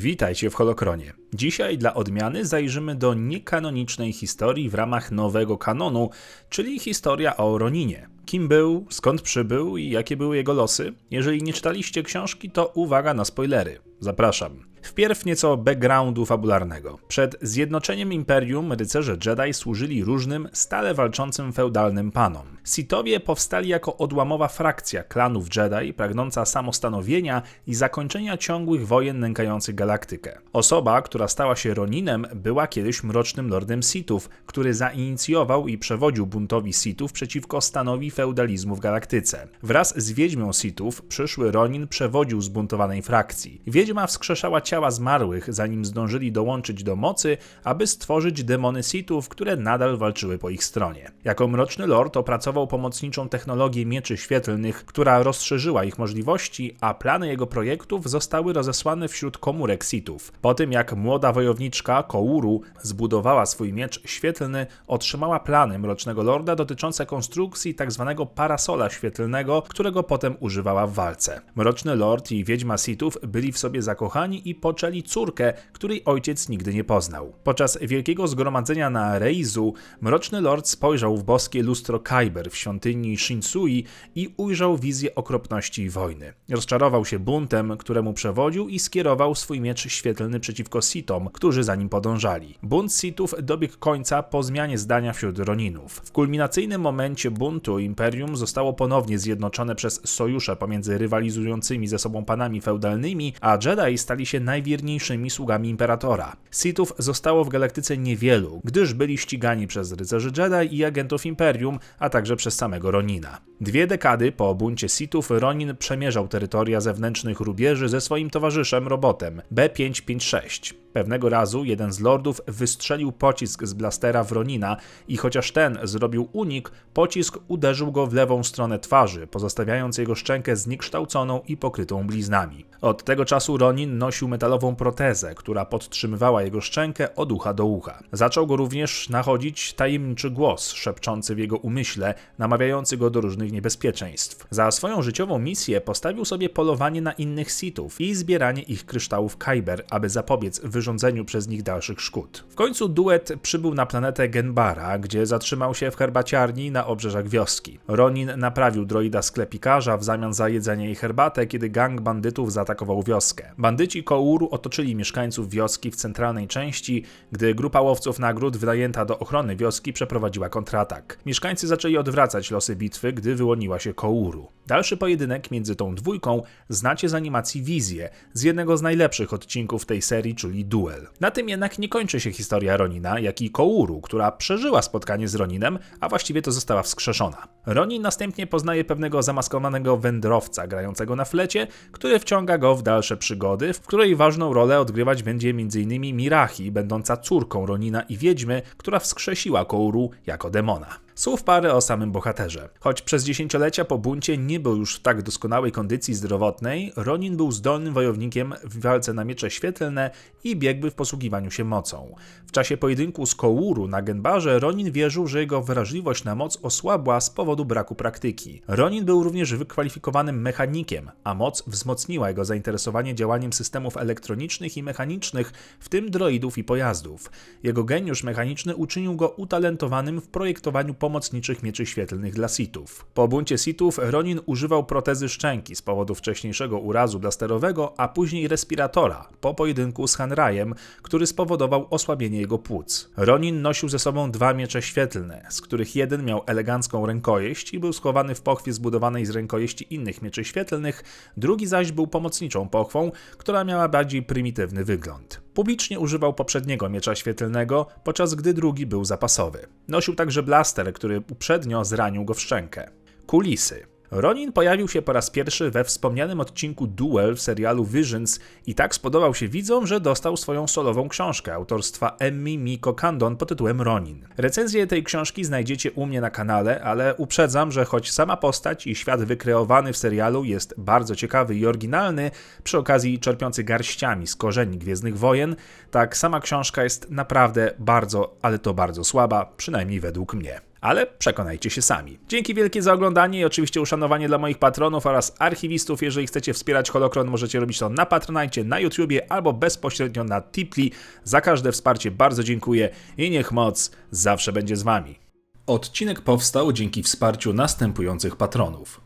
Witajcie w Holokronie. Dzisiaj dla odmiany zajrzymy do niekanonicznej historii w ramach nowego kanonu, czyli historia o Roninie. Kim był, skąd przybył i jakie były jego losy? Jeżeli nie czytaliście książki, to uwaga na spoilery. Zapraszam. Wpierw nieco backgroundu fabularnego. Przed zjednoczeniem Imperium rycerze Jedi służyli różnym, stale walczącym feudalnym panom. Sithowie powstali jako odłamowa frakcja klanów Jedi, pragnąca samostanowienia i zakończenia ciągłych wojen nękających galaktykę. Osoba, która stała się Roninem, była kiedyś mrocznym lordem Sithów, który zainicjował i przewodził buntowi Sithów przeciwko stanowi feudalizmu w galaktyce. Wraz z wiedźmią Sithów przyszły Ronin przewodził zbuntowanej frakcji. Wiedźma wskrzeszała ciała zmarłych, zanim zdążyli dołączyć do mocy, aby stworzyć demony Sithów, które nadal walczyły po ich stronie. Jako Mroczny Lord opracował pomocniczą technologię mieczy świetlnych, która rozszerzyła ich możliwości, a plany jego projektów zostały rozesłane wśród komórek Sithów. Po tym jak młoda wojowniczka Kouru zbudowała swój miecz świetlny, otrzymała plany Mrocznego Lorda dotyczące konstrukcji tzw. Tak parasola świetlnego, którego potem używała w walce. Mroczny Lord i Wiedźma Sithów byli w sobie zakochani i poczęli córkę, której ojciec nigdy nie poznał. Podczas wielkiego zgromadzenia na Reizu, Mroczny Lord spojrzał w boskie lustro Kyber w świątyni Shinsui i ujrzał wizję okropności wojny. Rozczarował się buntem, któremu przewodził i skierował swój miecz świetlny przeciwko Sitom, którzy za nim podążali. Bunt Sithów dobiegł końca po zmianie zdania wśród Roninów. W kulminacyjnym momencie buntu Imperium zostało ponownie zjednoczone przez sojusze pomiędzy rywalizującymi ze sobą panami feudalnymi, a Jedi stali się najwierniejszymi sługami Imperatora. Sithów zostało w galaktyce niewielu, gdyż byli ścigani przez rycerzy Jedi i agentów Imperium, a także przez samego Ronina. Dwie dekady po buncie Sithów Ronin przemierzał terytoria zewnętrznych rubieży ze swoim towarzyszem robotem B556. Pewnego razu jeden z lordów wystrzelił pocisk z blastera w Ronina i chociaż ten zrobił unik, pocisk uderzył go w lewą stronę twarzy, pozostawiając jego szczękę zniekształconą i pokrytą bliznami. Od tego czasu Ronin nosił metalową protezę, która podtrzymywała jego szczękę od ucha do ucha. Zaczął go również nachodzić tajemniczy głos szepczący w jego umyśle, namawiający go do różnych niebezpieczeństw. Za swoją życiową misję postawił sobie polowanie na innych sitów i zbieranie ich kryształów Kyber, aby zapobiec wyrządzeniu przez nich dalszych szkód. W końcu duet przybył na planetę Genbara, gdzie zatrzymał się w herbaciarni na obrzeżach wioski. Ronin naprawił droida sklepikarza w zamian za jedzenie i herbatę, kiedy gang bandytów zaatakował wioskę. Bandyci Kouru otoczyli mieszkańców wioski w centralnej części, gdy grupa łowców nagród wynajęta do ochrony wioski przeprowadziła kontratak. Mieszkańcy zaczęli odwracać losy bitwy, gdy wyłoniła się Kouru. Dalszy pojedynek między tą dwójką znacie z animacji Wizję, z jednego z najlepszych odcinków tej serii, czyli duel. Na tym jednak nie kończy się historia Ronina, jak i Kouru, która przeżyła spotkanie z Roninem, a właściwie to została wskrzeszona. Ronin następnie poznaje pewnego zamaskowanego wędrowca grającego na flecie, który wciąga go w dalsze przygody, w której ważną rolę odgrywać będzie m.in. Mirachi, będąca córką Ronina i Wiedźmy, która wskrzesiła Kouru jako demona. Słów parę o samym bohaterze. Choć przez dziesięciolecia po buncie nie był już w tak doskonałej kondycji zdrowotnej, Ronin był zdolnym wojownikiem w walce na miecze świetlne i biegły w posługiwaniu się mocą. W czasie pojedynku z Kouru na Genbarze Ronin wierzył, że jego wrażliwość na moc osłabła z powodu braku praktyki. Ronin był również wykwalifikowanym mechanikiem, a moc wzmocniła jego zainteresowanie działaniem systemów elektronicznych i mechanicznych, w tym droidów i pojazdów. Jego geniusz mechaniczny uczynił go utalentowanym w projektowaniu pomocniczych mieczy świetlnych dla Sithów. Po buncie Sithów Ronin używał protezy szczęki z powodu wcześniejszego urazu blasterowego, a później respiratora po pojedynku z Hanrajem, który spowodował osłabienie jego płuc. Ronin nosił ze sobą dwa miecze świetlne, z których jeden miał elegancką rękojeść i był schowany w pochwie zbudowanej z rękojeści innych mieczy świetlnych, drugi zaś był pomocniczą pochwą, która miała bardziej prymitywny wygląd. Publicznie używał poprzedniego miecza świetlnego, podczas gdy drugi był zapasowy. Nosił także blaster, który uprzednio zranił go w szczękę. Kulisy. Ronin pojawił się po raz pierwszy we wspomnianym odcinku Duel w serialu Visions i tak spodobał się widzom, że dostał swoją solową książkę autorstwa Emmy Miko Kandon pod tytułem Ronin. Recenzję tej książki znajdziecie u mnie na kanale, ale uprzedzam, że choć sama postać i świat wykreowany w serialu jest bardzo ciekawy i oryginalny, przy okazji czerpiący garściami z korzeni Gwiezdnych Wojen, tak sama książka jest naprawdę bardzo, ale to bardzo słaba, przynajmniej według mnie. Ale przekonajcie się sami. Dzięki wielkie za oglądanie i oczywiście uszanowanie dla moich patronów oraz archiwistów. Jeżeli chcecie wspierać Holokron, możecie robić to na Patronite, na YouTubie albo bezpośrednio na Tipli. Za każde wsparcie bardzo dziękuję i niech moc zawsze będzie z wami. Odcinek powstał dzięki wsparciu następujących patronów.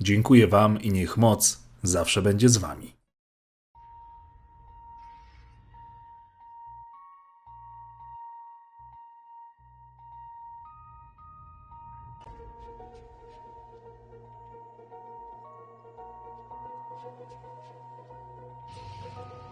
Dziękuję wam i niech moc zawsze będzie z wami. Thank you.